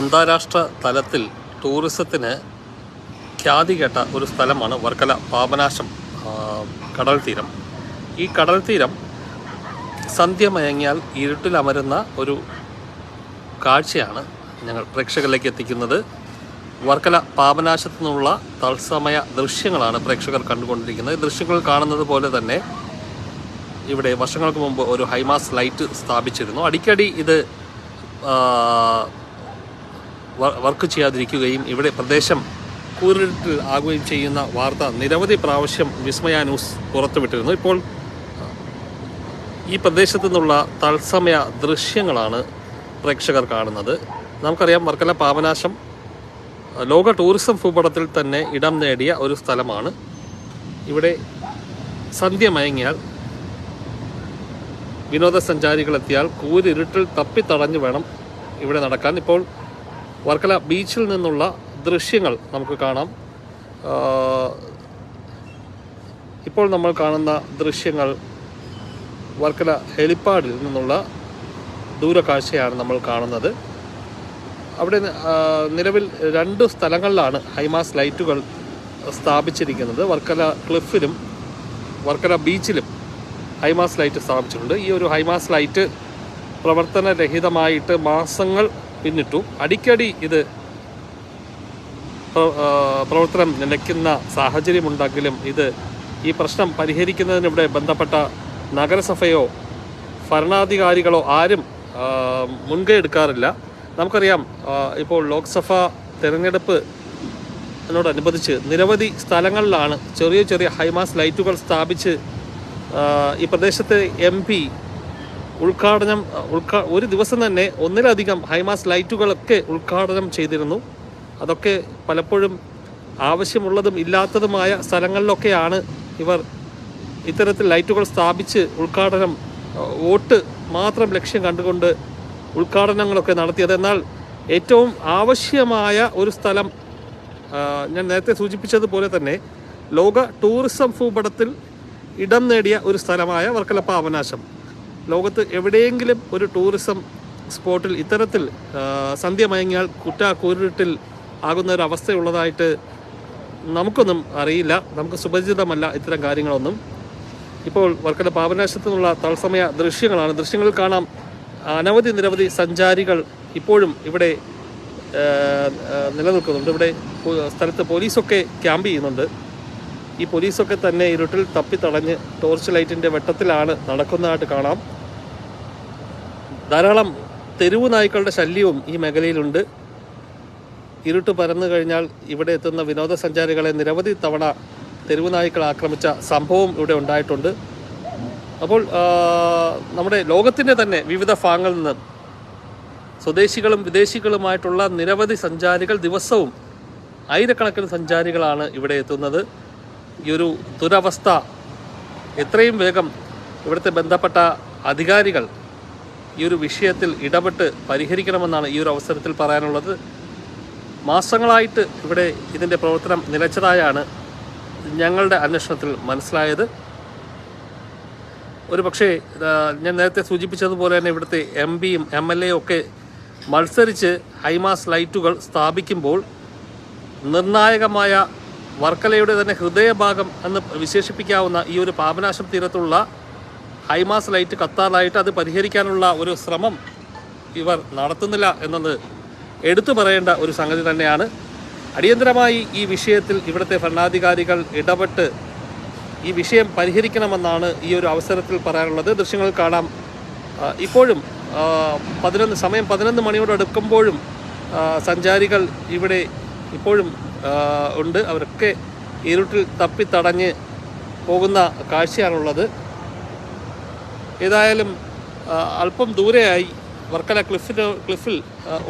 അന്താരാഷ്ട്ര തലത്തിൽ ടൂറിസത്തിന് ഖ്യാതി കേട്ട ഒരു സ്ഥലമാണ് വർക്കല പാപനാശം കടൽ തീരം. ഈ കടൽ തീരം സന്ധ്യ മയങ്ങിയാൽ ഇരുട്ടിലമരുന്ന ഒരു കാഴ്ചയാണ് ഞങ്ങൾ പ്രേക്ഷകരിലേക്ക് എത്തിക്കുന്നത്. വർക്കല പാപനാശത്തു നിന്നുള്ള തത്സമയ ദൃശ്യങ്ങളാണ് പ്രേക്ഷകർ കണ്ടുകൊണ്ടിരിക്കുന്നത്. ദൃശ്യങ്ങൾ കാണുന്നത് പോലെ തന്നെ ഇവിടെ വർഷങ്ങൾക്ക് മുമ്പ് ഒരു ഹൈമാസ് ലൈറ്റ് സ്ഥാപിച്ചിരുന്നു. അടിക്കടി ഇത് വർക്ക് ചെയ്യാതിരിക്കുകയും ഇവിടെ പ്രദേശം കൂരിട്ടിൽ ആകുകയും ചെയ്യുന്ന വാർത്ത നിരവധി പ്രാവശ്യം വിസ്മയ ന്യൂസ് പുറത്തുവിട്ടിരുന്നു. ഇപ്പോൾ ഈ പ്രദേശത്തു നിന്നുള്ള തത്സമയ ദൃശ്യങ്ങളാണ് പ്രേക്ഷകർ കാണുന്നത്. നമുക്കറിയാം വർക്കല പാപനാശം ലോക ടൂറിസം ഭൂപടത്തിൽ തന്നെ ഇടം നേടിയ ഒരു സ്ഥലമാണ്. ഇവിടെ സന്ധ്യ മയങ്ങിയാൽ വിനോദസഞ്ചാരികളെത്തിയാൽ കൂരിരുട്ടിൽ തപ്പിത്തടഞ്ഞു വേണം ഇവിടെ നടക്കാൻ. ഇപ്പോൾ വർക്കല ബീച്ചിൽ നിന്നുള്ള ദൃശ്യങ്ങൾ നമുക്ക് കാണാം. ഇപ്പോൾ നമ്മൾ കാണുന്ന ദൃശ്യങ്ങൾ വർക്കല ഹെലിപ്പാഡിൽ നിന്നുള്ള ദൂരക്കാഴ്ചയാണ് നമ്മൾ കാണുന്നത്. അവിടെ നിലവിൽ രണ്ട് സ്ഥലങ്ങളിലാണ് ഹൈമാസ് ലൈറ്റുകൾ സ്ഥാപിച്ചിരിക്കുന്നത്. വർക്കല ക്ലിഫിലും വർക്കല ബീച്ചിലും ഹൈമാസ് ലൈറ്റ് സ്ഥാപിച്ചിട്ടുണ്ട്. ഈ ഒരു ഹൈമാസ് ലൈറ്റ് പ്രവർത്തനരഹിതമായിട്ട് മാസങ്ങൾ പിന്നിട്ടു. അടിക്കടി ഇത് പ്രവർത്തനം നിലയ്ക്കുന്ന സാഹചര്യമുണ്ടെങ്കിലും ഇത് ഈ പ്രശ്നം പരിഹരിക്കുന്നതിനിടെ ബന്ധപ്പെട്ട നഗരസഭയോ ഭരണാധികാരികളോ ആരും മുൻകൈ എടുക്കാറില്ല. നമുക്കറിയാം ഇപ്പോൾ ലോക്സഭ തിരഞ്ഞെടുപ്പ് എന്നോടനുബന്ധിച്ച് നിരവധി സ്ഥലങ്ങളിലാണ് ചെറിയ ചെറിയ ഹൈമാസ് ലൈറ്റുകൾ സ്ഥാപിച്ച് ഈ പ്രദേശത്തെ എം ഉദ്ഘാടനം ഉദ്ഘാ ഒരു ദിവസം തന്നെ ഒന്നിലധികം ഹൈമാസ് ലൈറ്റുകളൊക്കെ ഉദ്ഘാടനം ചെയ്തിരുന്നു. അതൊക്കെ പലപ്പോഴും ആവശ്യമുള്ളതും ഇല്ലാത്തതുമായ സ്ഥലങ്ങളിലൊക്കെയാണ് ഇവർ ഇത്തരത്തിൽ ലൈറ്റുകൾ സ്ഥാപിച്ച് ഉദ്ഘാടനം വോട്ട് മാത്രം ലക്ഷ്യം കണ്ടുകൊണ്ട് ഉദ്ഘാടനങ്ങളൊക്കെ നടത്തിയത്. എന്നാൽ ഏറ്റവും ആവശ്യമായ ഒരു സ്ഥലം ഞാൻ നേരത്തെ സൂചിപ്പിച്ചതുപോലെ തന്നെ ലോക ടൂറിസം ഭൂപടത്തിൽ ഇടം നേടിയ ഒരു സ്ഥലമായ വർക്കല പാവനാശം. ലോകത്ത് എവിടെയെങ്കിലും ഒരു ടൂറിസം സ്പോട്ടിൽ ഇത്തരത്തിൽ സന്ധ്യ മയങ്ങിയാൽ കുറ്റ കുരുട്ടിൽ ആകുന്ന ഒരു അവസ്ഥയുള്ളതായിട്ട് നമുക്കൊന്നും അറിയില്ല. നമുക്ക് സുപരിചിതമല്ല ഇത്തരം കാര്യങ്ങളൊന്നും. ഇപ്പോൾ വർക്കല പാപനാശത്തു നിന്നുള്ള തത്സമയ ദൃശ്യങ്ങളാണ്. ദൃശ്യങ്ങൾ കാണാം. അനവധി നിരവധി സഞ്ചാരികൾ ഇപ്പോഴും ഇവിടെ നിലനിൽക്കുന്നുണ്ട്. ഇവിടെ സ്ഥലത്ത് പോലീസൊക്കെ ക്യാമ്പ് ചെയ്യുന്നുണ്ട്. ഈ പോലീസൊക്കെ തന്നെ ഇരുട്ടിൽ തപ്പി തടഞ്ഞ് ടോർച്ച് ലൈറ്റിന്റെ വെട്ടത്തിലാണ് നടക്കുന്നതായിട്ട് കാണാം. ധാരാളം തെരുവു നായ്ക്കളുടെ ശല്യവും ഈ മേഖലയിലുണ്ട്. ഇരുട്ട് പരന്നു കഴിഞ്ഞാൽ ഇവിടെ എത്തുന്ന വിനോദസഞ്ചാരികളെ നിരവധി തവണ തെരുവു നായ്ക്കൾ ആക്രമിച്ച സംഭവം ഇവിടെ ഉണ്ടായിട്ടുണ്ട്. അപ്പോൾ നമ്മുടെ ലോകത്തിന്റെ തന്നെ വിവിധ ഭാഗങ്ങളിൽ നിന്ന് സ്വദേശികളും വിദേശികളുമായിട്ടുള്ള നിരവധി സഞ്ചാരികൾ ദിവസവും ആയിരക്കണക്കിന് സഞ്ചാരികളാണ് ഇവിടെ എത്തുന്നത്. ഈ ഒരു ദുരവസ്ഥ എത്രയും വേഗം ഇവിടുത്തെ ബന്ധപ്പെട്ട അധികാരികൾ ഈ ഒരു വിഷയത്തിൽ ഇടപെട്ട് പരിഹരിക്കണമെന്നാണ് ഈ ഒരു അവസരത്തിൽ പറയാനുള്ളത്. മാസങ്ങളായിട്ട് ഇവിടെ ഇതിന്റെ പ്രവർത്തനം നിലച്ചതായാണ് ഞങ്ങളുടെ അന്വേഷണത്തിൽ മനസ്സിലായത്. ഒരു പക്ഷേ ഞാൻ നേരത്തെ സൂചിപ്പിച്ചതുപോലെ തന്നെ ഇവിടുത്തെ എം പിയും എം എൽ എയും ഒക്കെ മത്സരിച്ച് ഹൈമാസ് ലൈറ്റുകൾ സ്ഥാപിക്കുമ്പോൾ നിർണായകമായ വർക്കലയുടെ തന്നെ ഹൃദയഭാഗം എന്ന് വിശേഷിപ്പിക്കാവുന്ന ഈ ഒരു പാപനാശം തീരത്തുള്ള ഹൈമാസ് ലൈറ്റ് കത്താറായിട്ട് അത് പരിഹരിക്കാനുള്ള ഒരു ശ്രമം ഇവർ നടത്തുന്നില്ല എന്നത് എടുത്തു പറയേണ്ട ഒരു സംഗതി തന്നെയാണ്. അടിയന്തരമായി ഈ വിഷയത്തിൽ ഇവിടുത്തെ ഭരണാധികാരികൾ ഇടപെട്ട് ഈ വിഷയം പരിഹരിക്കണമെന്നാണ് ഈ ഒരു അവസരത്തിൽ പറയാനുള്ളത്. ദൃശ്യങ്ങൾ കാണാം. ഇപ്പോഴും പതിനൊന്ന് സമയം പതിനൊന്ന് മണിയോട് അടുക്കുമ്പോഴും സഞ്ചാരികൾ ഇവിടെ ഇപ്പോഴും ഉണ്ട്. അവരൊക്കെ ഇരുട്ടിൽ തപ്പിത്തടഞ്ഞ് പോകുന്ന കാഴ്ചയാണുള്ളത്. ഏതായാലും അല്പം ദൂരെയായി വർക്കല ക്ലിഫിന് ക്ലിഫിൽ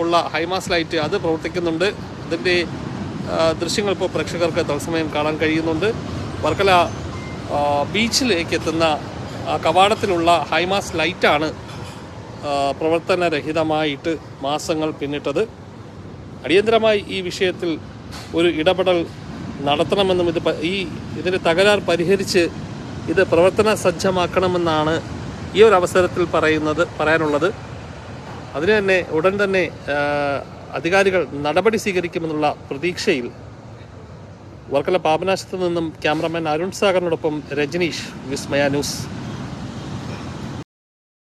ഉള്ള ഹൈമാസ് ലൈറ്റ് അത് പ്രവർത്തിക്കുന്നുണ്ട്. അതിന്റെ ദൃശ്യങ്ങൾ ഇപ്പോൾ പ്രേക്ഷകർക്ക് തത്സമയം കാണാൻ കഴിയുന്നുണ്ട്. വർക്കല ബീച്ചിലേക്ക് എത്തുന്ന കവാടത്തിലുള്ള ഹൈമാസ് ലൈറ്റാണ് പ്രവർത്തനരഹിതമായിട്ട് മാസങ്ങൾ പിന്നിട്ടത്. അടിയന്തരമായി ഈ വിഷയത്തിൽ ഒരു ഇടപെടൽ നടത്തണമെന്നും ഇത് ഈ ഇതിന്റെ തകരാർ പരിഹരിച്ച് ഇത് പ്രവർത്തന സജ്ജമാക്കണമെന്നാണ് ഈ ഒരു അവസരത്തിൽ പറയുന്നത് പറയാനുള്ളത്. അതിന് തന്നെ ഉടൻ തന്നെ അധികാരികൾ നടപടി സ്വീകരിക്കുമെന്നുള്ള പ്രതീക്ഷയിൽ വർക്കല പാപനാശത്ത് നിന്നും ക്യാമറമാൻ അരുൺ സാഗറിനോടൊപ്പം രജനീഷ് വിസ്മയ ന്യൂസ്.